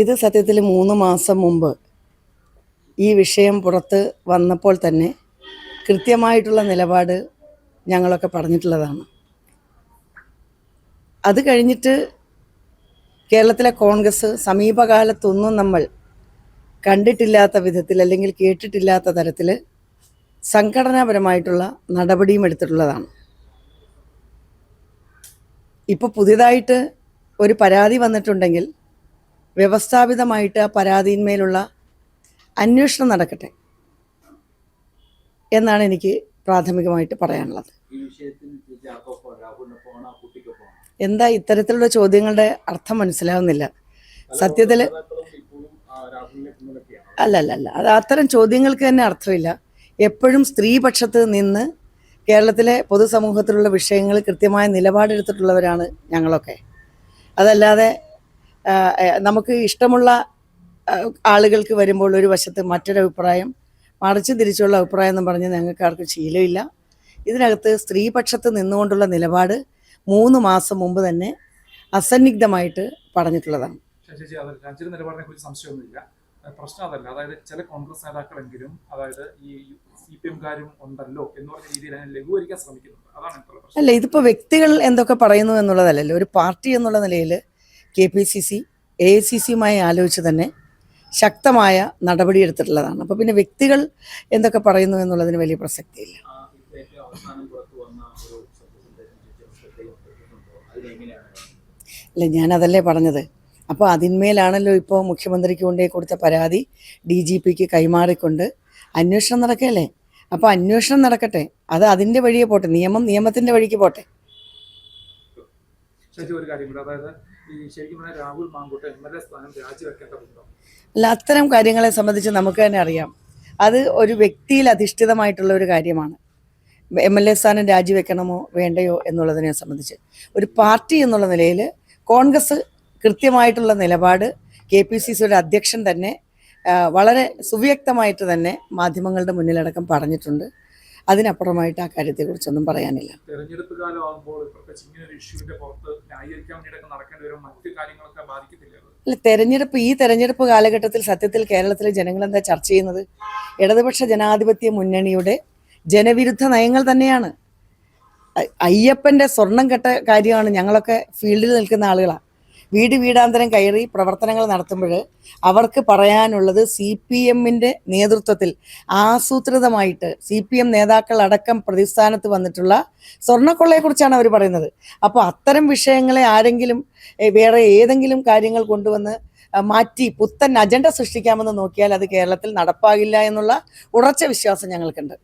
ഇത് സത്യത്തിൽ മൂന്ന് മാസം മുമ്പ് ഈ വിഷയം പുറത്ത് വന്നപ്പോൾ തന്നെ കൃത്യമായിട്ടുള്ള നിലപാട് ഞങ്ങളൊക്കെ പറഞ്ഞിട്ടുള്ളതാണ്. അത് കഴിഞ്ഞിട്ട് കേരളത്തിലെ കോൺഗ്രസ് സമീപകാലത്തൊന്നും നമ്മൾ കണ്ടിട്ടില്ലാത്ത വിധത്തിൽ അല്ലെങ്കിൽ കേട്ടിട്ടില്ലാത്ത തരത്തിൽ സംഘടനാപരമായിട്ടുള്ള നടപടിയും എടുത്തിട്ടുള്ളതാണ്. ഇപ്പോൾ പുതിയതായിട്ട് ഒരു പരാതി വന്നിട്ടുണ്ടെങ്കിൽ വ്യവസ്ഥാപിതമായിട്ട് ആ പരാതിന്മേലുള്ള അന്വേഷണം നടക്കട്ടെ എന്നാണ് എനിക്ക് പ്രാഥമികമായിട്ട് പറയാനുള്ളത്. എന്താ ഇത്തരത്തിലുള്ള ചോദ്യങ്ങളുടെ അർത്ഥം മനസ്സിലാവുന്നില്ല. സത്യത്തിൽ അല്ലല്ല അല്ല അത് അത്തരം ചോദ്യങ്ങൾക്ക് തന്നെ അർത്ഥമില്ല. എപ്പോഴും സ്ത്രീപക്ഷത്ത് നിന്ന് കേരളത്തിലെ പൊതുസമൂഹത്തിലുള്ള വിഷയങ്ങൾ കൃത്യമായ നിലപാടെടുത്തിട്ടുള്ളവരാണ് ഞങ്ങളൊക്കെ. അതല്ലാതെ നമുക്ക് ഇഷ്ടമുള്ള ആളുകൾക്ക് വരുമ്പോൾ ഒരു വശത്ത് മറ്റൊരു അഭിപ്രായം മറിച്ച് തിരിച്ചുള്ള അഭിപ്രായം എന്ന് പറഞ്ഞ് ഞങ്ങൾക്ക് ആർക്കും ശീലമില്ല. ഇതിനകത്ത് സ്ത്രീപക്ഷത്ത് നിന്നുകൊണ്ടുള്ള നിലപാട് മൂന്ന് മാസം മുമ്പ് തന്നെ അസന്നിഗ്ധമായിട്ട് പറഞ്ഞിട്ടുള്ളതാണ്. പ്രശ്നം അതല്ല. അതായത് ചില കോൺഗ്രസ് നേതാക്കളെങ്കിലും അതായത് ഈ സി പി എംകാരും ഉണ്ടല്ലോ എന്ന് പറഞ്ഞ രീതിയിൽ അതിനെ ലഘൂകരിക്കാൻ ശ്രമിക്കുന്നുണ്ട്. അതാണ് അല്ല ഇതിപ്പോ വ്യക്തികൾ എന്തൊക്കെ പറയുന്നു എന്നുള്ളതല്ലല്ലോ. ഒരു പാർട്ടി എന്നുള്ള നിലയിൽ K P C C A I C സിയുമായി ആലോചിച്ച് തന്നെ ശക്തമായ നടപടിയെടുത്തിട്ടുള്ളതാണ്. അപ്പോൾ പിന്നെ വ്യക്തികൾ എന്തൊക്കെ പറയുന്നു എന്നുള്ളതിന് വലിയ പ്രസക്തിയില്ല. അല്ല ഞാനതല്ലേ പറഞ്ഞത്. അപ്പോൾ അതിന്മേലാണല്ലോ ഇപ്പോൾ മുഖ്യമന്ത്രിക്ക് കൊണ്ടേ കൊടുത്ത പരാതി ഡി ജി പിക്ക് കൈമാറിക്കൊണ്ട് അന്വേഷണം നടക്കല്ലേ? അപ്പോൾ അന്വേഷണം നടക്കട്ടെ. അത് അതിന്റെ വഴിയെ പോട്ടെ. നിയമം നിയമത്തിന്റെ വഴിക്ക് പോട്ടെ. ഒരു കാര്യം കൂടെ. അതായത് ശരിക്കും പറഞ്ഞാൽ രാഹുൽ മാങ്കൂട്ട സ്ഥാനം അല്ല അത്തരം കാര്യങ്ങളെ സംബന്ധിച്ച് നമുക്ക് തന്നെ അറിയാം. അത് ഒരു വ്യക്തിയിൽ അധിഷ്ഠിതമായിട്ടുള്ള ഒരു കാര്യമാണ്. എം എൽ എ സ്ഥാനം രാജിവെക്കണമോ വേണ്ടയോ എന്നുള്ളതിനെ സംബന്ധിച്ച്. ഒരു പാർട്ടി എന്നുള്ള നിലയിൽ കോൺഗ്രസ് കൃത്യമായിട്ടുള്ള നിലപാട് കെ പി സി സിയുടെ അധ്യക്ഷൻ തന്നെ വളരെ സുവ്യക്തമായിട്ട് തന്നെ മാധ്യമങ്ങളുടെ മുന്നിലടക്കം പറഞ്ഞിട്ടുണ്ട്. അതിനപ്പുറമായിട്ട് ആ കാര്യത്തെക്കുറിച്ചൊന്നും പറയാനില്ല. തെരഞ്ഞെടുപ്പ് അല്ല തെരഞ്ഞെടുപ്പ് ഈ തെരഞ്ഞെടുപ്പ് കാലഘട്ടത്തിൽ സത്യത്തിൽ കേരളത്തിലെ ജനങ്ങൾ എന്താ ചർച്ച ചെയ്യുന്നത്? ഇടതുപക്ഷ ജനാധിപത്യ മുന്നണിയുടെ ജനവിരുദ്ധ നയങ്ങൾ തന്നെയാണ്. അയ്യപ്പന്റെ സ്വർണം കെട്ട കാര്യമാണ് ഞങ്ങളൊക്കെ ഫീൽഡിൽ നിൽക്കുന്ന ആളുകളാണ് വീട് വീടാന്തരം കയറി പ്രവർത്തനങ്ങൾ നടത്തുമ്പോൾ അവർക്ക് പറയാനുള്ളത് സി പി എമ്മിന്റെ നേതൃത്വത്തിൽ ആസൂത്രിതമായിട്ട് സി പി എം നേതാക്കൾ അടക്കം പ്രതിസ്ഥാനത്ത് വന്നിട്ടുള്ള സ്വർണക്കൊള്ളയെക്കുറിച്ചാണ് അവർ പറയുന്നത്. അപ്പോൾ അത്തരം വിഷയങ്ങളെ ആരെങ്കിലും വേറെ ഏതെങ്കിലും കാര്യങ്ങൾ കൊണ്ടുവന്ന് മാറ്റി പുത്തൻ അജണ്ട സൃഷ്ടിക്കാമെന്ന് നോക്കിയാൽ അത് കേരളത്തിൽ നടപ്പാകില്ല എന്നുള്ള ഉറച്ച വിശ്വാസം ഞങ്ങൾക്കുണ്ട്.